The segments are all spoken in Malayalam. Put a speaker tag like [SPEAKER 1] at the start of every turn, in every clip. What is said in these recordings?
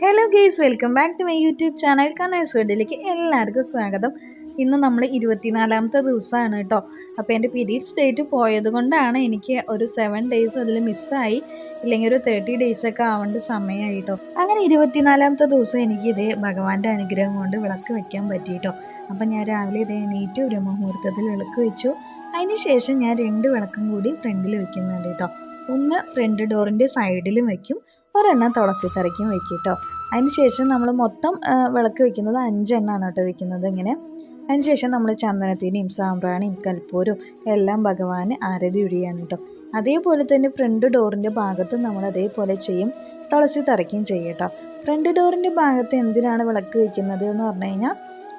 [SPEAKER 1] Hello guys welcome back to my YouTube channel കണ്ണേഴ്സ് വേൾഡിലേക്ക് എല്ലാവർക്കും സ്വാഗതം. ഇന്ന് നമ്മൾ ഇരുപത്തിനാലാമത്തെ ദിവസമാണ് കേട്ടോ. അപ്പോൾ എന്റെ പീരീഡ്സ് ഡേറ്റ് പോയത് കൊണ്ടാണ് എനിക്ക് ഒരു സെവൻ ഡേയ്സ് അതിൽ മിസ്സായി ഇല്ലെങ്കിൽ ഒരു തേർട്ടി ഡേയ്സ് ഒക്കെ ആവേണ്ട സമയമായി കേട്ടോ. അങ്ങനെ ഇരുപത്തിനാലാമത്തെ ദിവസം എനിക്ക് ഇതേ ഭഗവാന്റെ അനുഗ്രഹം കൊണ്ട് വിളക്ക് വെക്കാൻ പറ്റി കേട്ടോ. അപ്പം ഞാൻ രാവിലെ ഇതേ എണീറ്റ് ഒരു മുഹൂർത്തത്തിൽ വിളക്ക് വെച്ചു. അതിന് ശേഷം ഞാൻ രണ്ട് വിളക്കും കൂടി ഫ്രണ്ടിൽ വെക്കുന്നുണ്ട് കേട്ടോ. ഒന്ന് ഫ്രണ്ട് ഡോറിന്റെ സൈഡിലും വെക്കും. ഒരെണ്ണം തുളസി തറയ്ക്കും വെക്കും കേട്ടോ അതിന് ശേഷം നമ്മൾ മൊത്തം വിളക്ക് വെക്കുന്നത് അഞ്ചെണ്ണമാണ് കേട്ടോ വെക്കുന്നത് ഇങ്ങനെ. അതിന് ശേഷം നമ്മൾ ചന്ദനത്തിനെയും സാമ്പ്രാണിയും കൽപ്പൂരും എല്ലാം ഭഗവാന് ആരതി ഒഴിയാണ് കേട്ടോ. അതേപോലെ തന്നെ ഫ്രണ്ട് ഡോറിന്റെ ഭാഗത്തും നമ്മൾ അതേപോലെ ചെയ്യും തുളസി തറയ്ക്കും ചെയ്യും കേട്ടോ. ഫ്രണ്ട് ഡോറിന്റെ ഭാഗത്ത് എന്തിനാണ് വിളക്ക് വെക്കുന്നത് എന്ന് പറഞ്ഞു കഴിഞ്ഞാൽ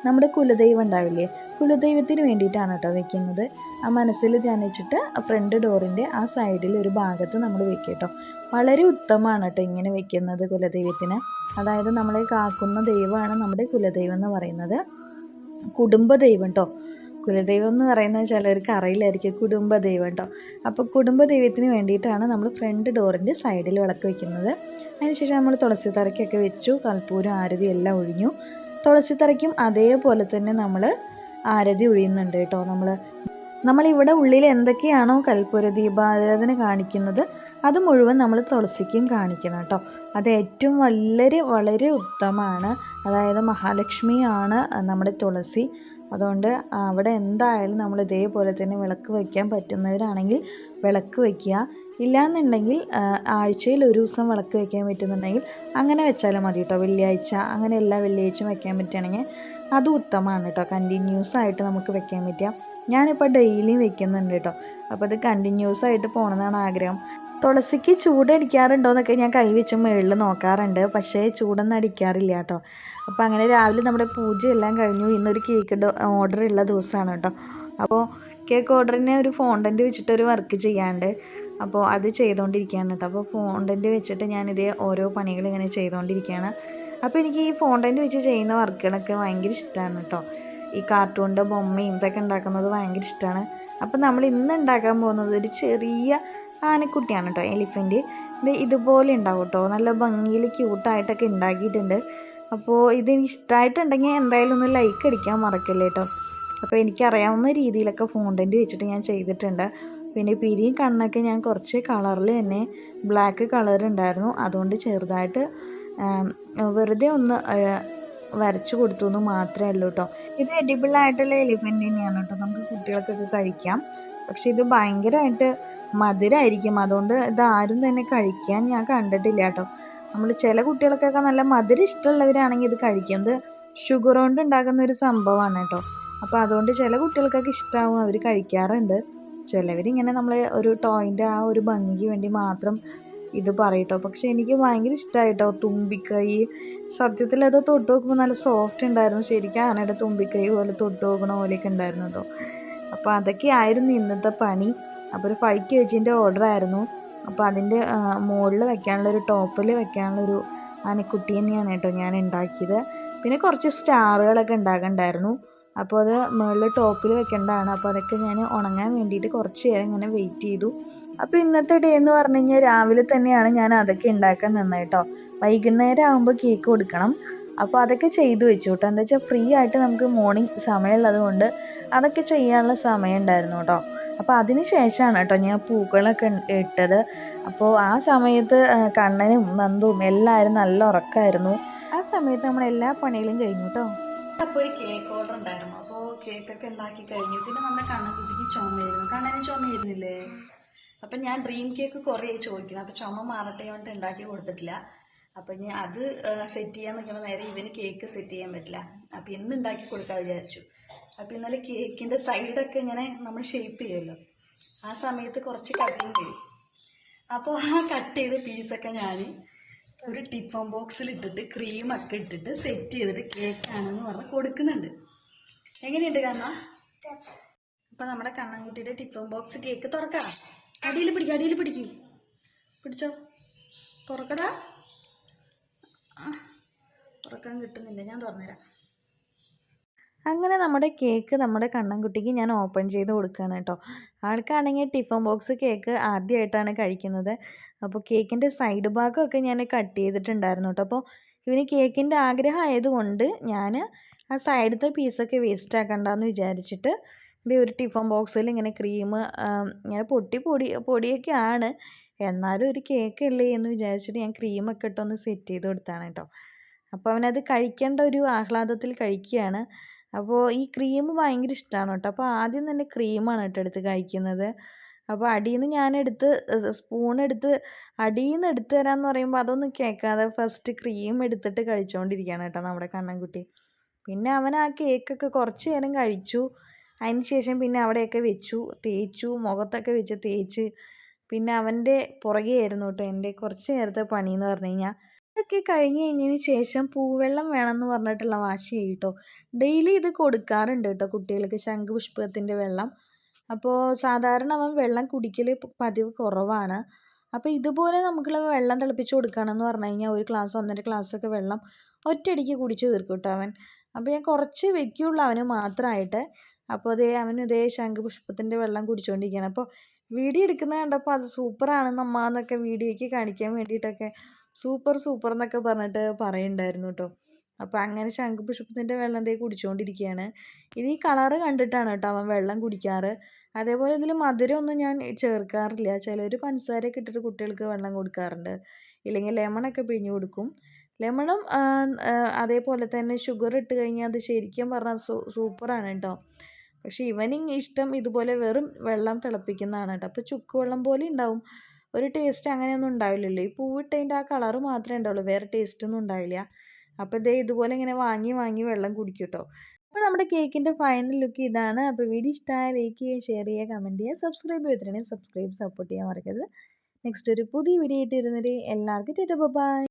[SPEAKER 1] നമ്മുടെ കുലദൈവം ഉണ്ടാവില്ലേ? കുലദൈവത്തിന് വേണ്ടിയിട്ടാണ് കേട്ടോ വെക്കുന്നത്. ആ മനസ്സിൽ ധ്യാനിച്ചിട്ട് ഫ്രണ്ട് ഡോറിന്റെ ആ സൈഡിൽ ഒരു ഭാഗത്ത് നമ്മൾ വെക്കും കേട്ടോ വളരെ ഉത്തമമാണ് കേട്ടോ ഇങ്ങനെ വെക്കുന്നത് കുലദൈവത്തിന്. അതായത് നമ്മളെ കാക്കുന്ന ദൈവമാണ് നമ്മുടെ കുലദൈവം എന്ന് പറയുന്നത്. കുടുംബ ദൈവം കേട്ടോ കുലദൈവം എന്ന് പറയുന്നത് ചിലർക്ക് അറിയില്ലായിരിക്കും കുടുംബ ദൈവം കേട്ടോ അപ്പോൾ കുടുംബ ദൈവത്തിന് വേണ്ടിയിട്ടാണ് നമ്മൾ ഫ്രണ്ട് ഡോറിന്റെ സൈഡിൽ വിളക്ക് വെക്കുന്നത്. അതിനുശേഷം നമ്മൾ തുളസി തറയ്ക്കൊക്കെ വെച്ചു കൽപ്പൂരം ആരതി എല്ലാം ഒഴിഞ്ഞു. തുളസി തറയ്ക്കും അതേപോലെ തന്നെ നമ്മൾ ആരതി ഒഴിയുന്നുണ്ട് കേട്ടോ നമ്മൾ നമ്മളിവിടെ ഉള്ളിൽ എന്തൊക്കെയാണോ കൽപ്പൂര ദീപാരാധന കാണിക്കുന്നത് അത് മുഴുവൻ നമ്മൾ തുളസിക്കും കാണിക്കണം കേട്ടോ. അത് ഏറ്റവും വളരെ വളരെ ഉത്തമമാണ്. അതായത് മഹാലക്ഷ്മിയാണ് നമ്മുടെ തുളസി. അതുകൊണ്ട് അവിടെ എന്തായാലും നമ്മൾ ഇതേപോലെ തന്നെ വിളക്ക് വയ്ക്കാൻ പറ്റുന്നവരാണെങ്കിൽ വിളക്ക് വയ്ക്കുക. ഇല്ലാന്നുണ്ടെങ്കിൽ ആ, ആഴ്ചയിൽ ഒരു ദിവസം വിളക്ക് വയ്ക്കാൻ പറ്റുന്നുണ്ടെങ്കിൽ അങ്ങനെ വെച്ചാലും മതി കേട്ടോ. വെള്ളിയാഴ്ച അങ്ങനെ എല്ലാ വെള്ളിയാഴ്ചയും വയ്ക്കാൻ പറ്റുകയാണെങ്കിൽ അത് ഉത്തമമാണ് കേട്ടോ. കണ്ടിന്യൂസ് ആയിട്ട് നമുക്ക് വെക്കാൻ പറ്റുക. ഞാനിപ്പോൾ ഡെയിലി വെക്കുന്നുണ്ട് കേട്ടോ അപ്പോൾ അത് കണ്ടിന്യൂസ് ആയിട്ട് പോകണമെന്നാണ് ആഗ്രഹം. തുളസിക്ക് ചൂടടിക്കാറുണ്ടോ എന്നൊക്കെ ഞാൻ കൈ വെച്ച് മുകളിൽ നോക്കാറുണ്ട്. പക്ഷേ ചൂടൊന്നും അടിക്കാറില്ല കേട്ടോ അപ്പോൾ അങ്ങനെ രാവിലെ നമ്മുടെ പൂജയെല്ലാം കഴിഞ്ഞു. ഇന്നൊരു കേക്ക് ഓർഡർ ഉള്ള ദിവസമാണ് കേട്ടോ അപ്പോൾ കേക്ക് ഓർഡറിന് ഒരു ഫോണ്ടന്റ് വെച്ചിട്ട് ഒരു വർക്ക് ചെയ്യാണ്ട് അപ്പോൾ അത് ചെയ്തുകൊണ്ടിരിക്കുകയാണ് കേട്ടോ അപ്പോൾ ഫോണ്ടന്റ് വെച്ചിട്ട് ഞാനിതേ ഓരോ പണികൾ ഇങ്ങനെ ചെയ്തുകൊണ്ടിരിക്കുകയാണ് അപ്പോൾ എനിക്ക് ഈ ഫോണ്ടന്റ് വെച്ച് ചെയ്യുന്ന വർക്കുകളൊക്കെ ഭയങ്കര ഇഷ്ടമാണ് കേട്ടോ ഈ കാർട്ടൂണിന്റെ ബൊമ്മയും ഇതൊക്കെ ഉണ്ടാക്കുന്നത് ഭയങ്കര ഇഷ്ടമാണ്. അപ്പം നമ്മൾ ഇന്ന് ഉണ്ടാക്കാൻ പോകുന്നത് ഒരു ചെറിയ ആനക്കുട്ടിയാണ് കേട്ടോ എലിഫന്റ് ഇത് ഇതുപോലെ ഉണ്ടാവും കേട്ടോ നല്ല ഭംഗിയിൽ ക്യൂട്ടായിട്ടൊക്കെ ഉണ്ടാക്കിയിട്ടുണ്ട്. അപ്പോൾ ഇത് ഇഷ്ടമായിട്ടുണ്ടെങ്കിൽ എന്തായാലും ഒന്ന് ലൈക്ക് അടിക്കാൻ മറക്കല്ലേ കേട്ടോ. അപ്പോൾ എനിക്കറിയാവുന്ന രീതിയിലൊക്കെ ഫോണ്ടന്റ് വെച്ചിട്ട് ഞാൻ ചെയ്തിട്ടുണ്ട്. പിന്നെ പിരിയും കണ്ണൊക്കെ ഞാൻ കുറച്ച് കളറിൽ തന്നെ ബ്ലാക്ക് കളർ ഉണ്ടായിരുന്നു. അതുകൊണ്ട് ചെറുതായിട്ട് വെറുതെ ഒന്ന് വരച്ചു കൊടുത്തു എന്ന് മാത്രമേ ഉള്ളൂ കേട്ടോ. ഇത് എഡിബിൾ ആയിട്ടുള്ള എലിഫന്റ് തന്നെയാണ് കേട്ടോ. നമുക്ക് കുട്ടികൾക്കൊക്കെ കഴിക്കാം. പക്ഷെ ഇത് ഭയങ്കരമായിട്ട് മധുരമായിരിക്കും അതുകൊണ്ട് ഇത് ആരും തന്നെ കഴിക്കാൻ ഞാൻ കണ്ടിട്ടില്ല കേട്ടോ. നമ്മൾ ചില കുട്ടികൾക്കൊക്കെ നല്ല മധുരം ഇഷ്ടമുള്ളവരാണെങ്കിൽ ഇത് കഴിക്കും. ഇത് ഷുഗർ കൊണ്ട് ഉണ്ടാക്കുന്ന ഒരു സംഭവമാണ് കേട്ടോ. അപ്പോൾ അതുകൊണ്ട് ചില കുട്ടികൾക്കൊക്കെ ഇഷ്ടമാവും അവർ കഴിക്കാറുണ്ട്. ചിലവരിങ്ങനെ നമ്മൾ ഒരു ടോയിന്റെ ആ ഒരു ഭംഗിക്ക് വേണ്ടി മാത്രം ഇത് പറയട്ടോ. പക്ഷെ എനിക്ക് ഭയങ്കര ഇഷ്ടമായിട്ടോ തുമ്പിക്കൈ. സത്യത്തിൽ അത് തൊട്ട് നോക്കുമ്പോൾ നല്ല സോഫ്റ്റ് ഉണ്ടായിരുന്നു. ശരിക്കും ആനയുടെ തുമ്പിക്കൈ പോലെ തൊട്ട് നോക്കണ പോലെയൊക്കെ ഉണ്ടായിരുന്നു കേട്ടോ അപ്പോൾ അതൊക്കെ ആയിരുന്നു ഇന്നത്തെ പണി. അപ്പോൾ ഒരു ഫൈവ് കെ ജിന്റെ ഓർഡർ ആയിരുന്നു. അപ്പോൾ അതിന്റെ മുകളിൽ വെക്കാനുള്ള ഒരു ടോപ്പിൽ വെക്കാനുള്ള ഒരു ആനക്കുട്ടി തന്നെയാണ് കേട്ടോ ഞാൻ ഉണ്ടാക്കിയത്. പിന്നെ കുറച്ച് സ്റ്റാറുകളൊക്കെ ഉണ്ടാകണ്ടായിരുന്നു അപ്പോൾ അത് മുകളിൽ ടോപ്പിൽ വെക്കേണ്ടതാണ്. അപ്പോൾ അതൊക്കെ ഞാൻ ഉണങ്ങാൻ വേണ്ടിയിട്ട് കുറച്ച് നേരം ഇങ്ങനെ വെയിറ്റ് ചെയ്തു. അപ്പോൾ ഇന്നത്തെ ഡേ എന്ന് പറഞ്ഞു കഴിഞ്ഞാൽ രാവിലെ തന്നെയാണ് ഞാൻ അതൊക്കെ ഉണ്ടാക്കാൻ നിന്നത് കേട്ടോ വൈകുന്നേരം ആകുമ്പോൾ കേക്ക് കൊടുക്കണം. അപ്പോൾ അതൊക്കെ ചെയ്തു വെച്ചു കേട്ടോ. എന്താ വെച്ചാൽ ഫ്രീ ആയിട്ട് നമുക്ക് മോർണിംഗ് സമയമുള്ളത് കൊണ്ട് അതൊക്കെ ചെയ്യാനുള്ള സമയം ഉണ്ടായിരുന്നു കേട്ടോ. അപ്പോൾ അതിന് ശേഷമാണ് കേട്ടോ ഞാൻ പൂക്കളൊക്കെ ഇട്ടത്. അപ്പോൾ ആ സമയത്ത് കണ്ണനും നന്ദും എല്ലാവരും നല്ല ഉറക്കമായിരുന്നു ആ സമയത്ത് നമ്മൾ എല്ലാ പണികളും കഴിഞ്ഞു കേട്ടോ. അപ്പോൾ ഒരു കേക്ക് ഓർഡർ ഉണ്ടായിരുന്നു. അപ്പോൾ കേക്കൊക്കെ ഉണ്ടാക്കി കഴിഞ്ഞു. പിന്നെ നമ്മുടെ കണ്ണൻകുട്ടിക്ക് ചുമയായിരുന്നു. കണ്ണന് ചുമയായിരുന്നില്ലേ? അപ്പം ഞാൻ ഡ്രീം കേക്ക് കുറേ ചോദിക്കണം അപ്പോൾ ചുമ മാറട്ടെ കൊണ്ട് ഉണ്ടാക്കി കൊടുത്തിട്ടില്ല. അപ്പം ഇനി അത് സെറ്റ് ചെയ്യാൻ നിൽക്കുമ്പോൾ നേരെ ഇവന് കേക്ക് സെറ്റ് ചെയ്യാൻ പറ്റില്ല. അപ്പം ഇന്ന് ഉണ്ടാക്കി കൊടുക്കാൻ വിചാരിച്ചു. അപ്പം ഇന്നലെ കേക്കിന്റെ സൈഡൊക്കെ ഇങ്ങനെ നമ്മൾ ഷേപ്പ് ചെയ്യുമല്ലോ. ആ സമയത്ത് കുറച്ച് കട്ടിങ് ചെയ്യും അപ്പോൾ ആ കട്ട് ചെയ്ത പീസൊക്കെ ഞാൻ ഒരു ടിഫോൺ ബോക്സിൽ ഇട്ടിട്ട് ക്രീമൊക്കെ ഇട്ടിട്ട് സെറ്റ് ചെയ്തിട്ട് കേക്കാണെന്ന് പറഞ്ഞ് കൊടുക്കുന്നുണ്ട്. എങ്ങനെയുണ്ട് കണ്ണ? അപ്പം നമ്മുടെ കണ്ണൻകുട്ടിയുടെ ടിഫോൺ ബോക്സ് കേക്ക് തുറക്കാം അടിയിൽ പിടിക്ക അടിയിൽ പിടിക്ക്. പിടിച്ചോ? തുറക്കടാ. തുറക്കാൻ കിട്ടുന്നില്ല. ഞാൻ തുറന്നുതരാം അങ്ങനെ നമ്മുടെ കേക്ക് നമ്മുടെ കണ്ണൻകുട്ടിക്ക് ഞാൻ ഓപ്പൺ ചെയ്ത് കൊടുക്കുകയാണ് കേട്ടോ. ആൾക്കാണെങ്കിൽ ടിഫൻ ബോക്സ് കേക്ക് ആദ്യമായിട്ടാണ് കഴിക്കുന്നത്. അപ്പോൾ കേക്കിന്റെ സൈഡ് ഭാഗമൊക്കെ ഞാൻ കട്ട് ചെയ്തിട്ടുണ്ടായിരുന്നു കേട്ടോ. അപ്പോൾ ഇവന് കേക്കിന്റെ ആഗ്രഹം ആയതുകൊണ്ട് ഞാൻ ആ സൈഡത്തെ പീസൊക്കെ വേസ്റ്റ് ആക്കണ്ടെന്ന് വിചാരിച്ചിട്ട് ഇത് ഒരു ടിഫൻ ബോക്സിൽ ഇങ്ങനെ ക്രീം ഇങ്ങനെ പൊട്ടി പൊടി പൊടിയൊക്കെ ആണ്. എന്നാലും ഒരു കേക്കല്ലേ എന്ന് വിചാരിച്ചിട്ട് ഞാൻ ക്രീമൊക്കെ ഇട്ടൊന്ന് സെറ്റ് ചെയ്ത് കൊടുത്താണ് കേട്ടോ. അപ്പോൾ അവനത് കഴിക്കേണ്ട ഒരു ആഹ്ലാദത്തിൽ കഴിക്കുകയാണ്. അപ്പോൾ ഈ ക്രീം ഭയങ്കര ഇഷ്ടമാണ് കേട്ടോ. അപ്പോൾ ആദ്യം തന്നെ ക്രീമാണ് കേട്ടോ എടുത്ത് കഴിക്കുന്നത്. അപ്പോൾ അടിയിൽ നിന്ന് ഞാനെടുത്ത് സ്പൂൺ എടുത്ത് അടിയിൽ നിന്ന് എടുത്ത് തരാമെന്ന് പറയുമ്പോൾ അതൊന്നും കേൾക്കാതെ ഫസ്റ്റ് ക്രീം എടുത്തിട്ട് കഴിച്ചുകൊണ്ടിരിക്കുകയാണ് കേട്ടോ നമ്മുടെ കണ്ണൻകുട്ടി. പിന്നെ അവൻ ആ കേക്കൊക്കെ കുറച്ച് നേരം കഴിച്ചു. അതിന് ശേഷം പിന്നെ അവിടെയൊക്കെ വെച്ചു തേച്ചു മുഖത്തൊക്കെ വെച്ച് തേച്ച്. പിന്നെ അവന്റെ പുറകെ ആയിരുന്നു കേട്ടോ എന്റെ കുറച്ച് നേരത്തെ പണിയെന്ന് പറഞ്ഞു കഴിഞ്ഞാൽ ഇതൊക്കെ കഴിഞ്ഞ് കഴിഞ്ഞതിന് ശേഷം പൂവെള്ളം വേണമെന്ന് പറഞ്ഞിട്ടുള്ള വാശി കേട്ടോ ഡെയിലി ഇത് കൊടുക്കാറുണ്ട് കേട്ടോ കുട്ടികൾക്ക് ശംഖുപുഷ്പത്തിന്റെ വെള്ളം. അപ്പോൾ സാധാരണ അവൻ വെള്ളം കുടിക്കൽ പതിവ് കുറവാണ്. അപ്പോൾ ഇതുപോലെ നമുക്കുള്ള വെള്ളം തിളപ്പിച്ച് കൊടുക്കുകയാണെന്ന് പറഞ്ഞു കഴിഞ്ഞാൽ ഒരു ഗ്ലാസ് ഒന്നര ഗ്ലാസ്സൊക്കെ വെള്ളം ഒറ്റയടിക്ക് കുടിച്ച് തീർക്കും കേട്ടോ അവൻ. അപ്പോൾ ഞാൻ കുറച്ച് വെക്കുള്ളൂ അവന് മാത്രമായിട്ട്. അപ്പോൾ അതേ അവൻ ഇതേ ശംഖുപുഷ്പത്തിന്റെ വെള്ളം കുടിച്ചുകൊണ്ടിരിക്കുകയാണ് അപ്പോൾ വീഡിയോ എടുക്കുന്നത് കണ്ടപ്പോൾ അത് സൂപ്പറാണ്. നമ്മ എന്നൊക്കെ വീഡിയോയ്ക്ക് കാണിക്കാൻ വേണ്ടിയിട്ടൊക്കെ സൂപ്പർ സൂപ്പർ എന്നൊക്കെ പറഞ്ഞിട്ട് പറയുന്നുണ്ടായിരുന്നു കേട്ടോ. അപ്പോൾ അങ്ങനെ ശംഖുപുഷ്പത്തിന്റെ വെള്ളം ദേ കുടിച്ചുകൊണ്ടിരിക്കുകയാണ് ഇത് ഈ കളറ് കണ്ടിട്ടാണ് കേട്ടോ അവൻ വെള്ളം കുടിക്കാറ്. അതേപോലെ ഇതിൽ മധുരമൊന്നും ഞാൻ ചേർക്കാറില്ല. ചിലർ പഞ്ചസാരയൊക്കെ ഇട്ടിട്ട് കുട്ടികൾക്ക് വെള്ളം കൊടുക്കാറുണ്ട്. ഇല്ലെങ്കിൽ ലെമണൊക്കെ പിഴിഞ്ഞ് കൊടുക്കും. ലെമണും അതേപോലെ തന്നെ ഷുഗർ ഇട്ട് കഴിഞ്ഞാൽ അത് ശരിക്കും പറഞ്ഞാൽ സൂപ്പറാണ് കേട്ടോ. പക്ഷേ ഇവനിങ് ഇഷ്ടം ഇതുപോലെ വെറും വെള്ളം തിളപ്പിക്കുന്നതാണ് കേട്ടോ. അപ്പോൾ ചുക്ക് വെള്ളം പോലെ ഉണ്ടാവും. ഒരു ടേസ്റ്റ് അങ്ങനെയൊന്നും ഉണ്ടാവില്ലല്ലോ. ഈ പൂവിട്ടതിന്റെ ആ കളർ മാത്രമേ ഉണ്ടാവുള്ളൂ. വേറെ ടേസ്റ്റൊന്നും ഉണ്ടാവില്ല. അപ്പോൾ ഇതേ ഇതുപോലെ ഇങ്ങനെ വാങ്ങി വാങ്ങി വെള്ളം കുടിക്കും കേട്ടോ. അപ്പോൾ നമ്മുടെ കേക്കിന്റെ ഫൈനൽ ലുക്ക് ഇതാണ്. അപ്പോൾ വീഡിയോ ഇഷ്ടമായ ലൈക്ക് ചെയ്യുക ഷെയർ ചെയ്യുക കമന്റ് ചെയ്യുക സബ്സ്ക്രൈബ് ചെയ്തിട്ടുണ്ടെങ്കിൽ സബ്സ്ക്രൈബ് സപ്പോർട്ട് ചെയ്യാൻ മറക്കരുത്. നെക്സ്റ്റ് ഒരു പുതിയ വീഡിയോ ആയിട്ട് വരുന്നവരെ എല്ലാവർക്കും ടെറ്റ ബൈ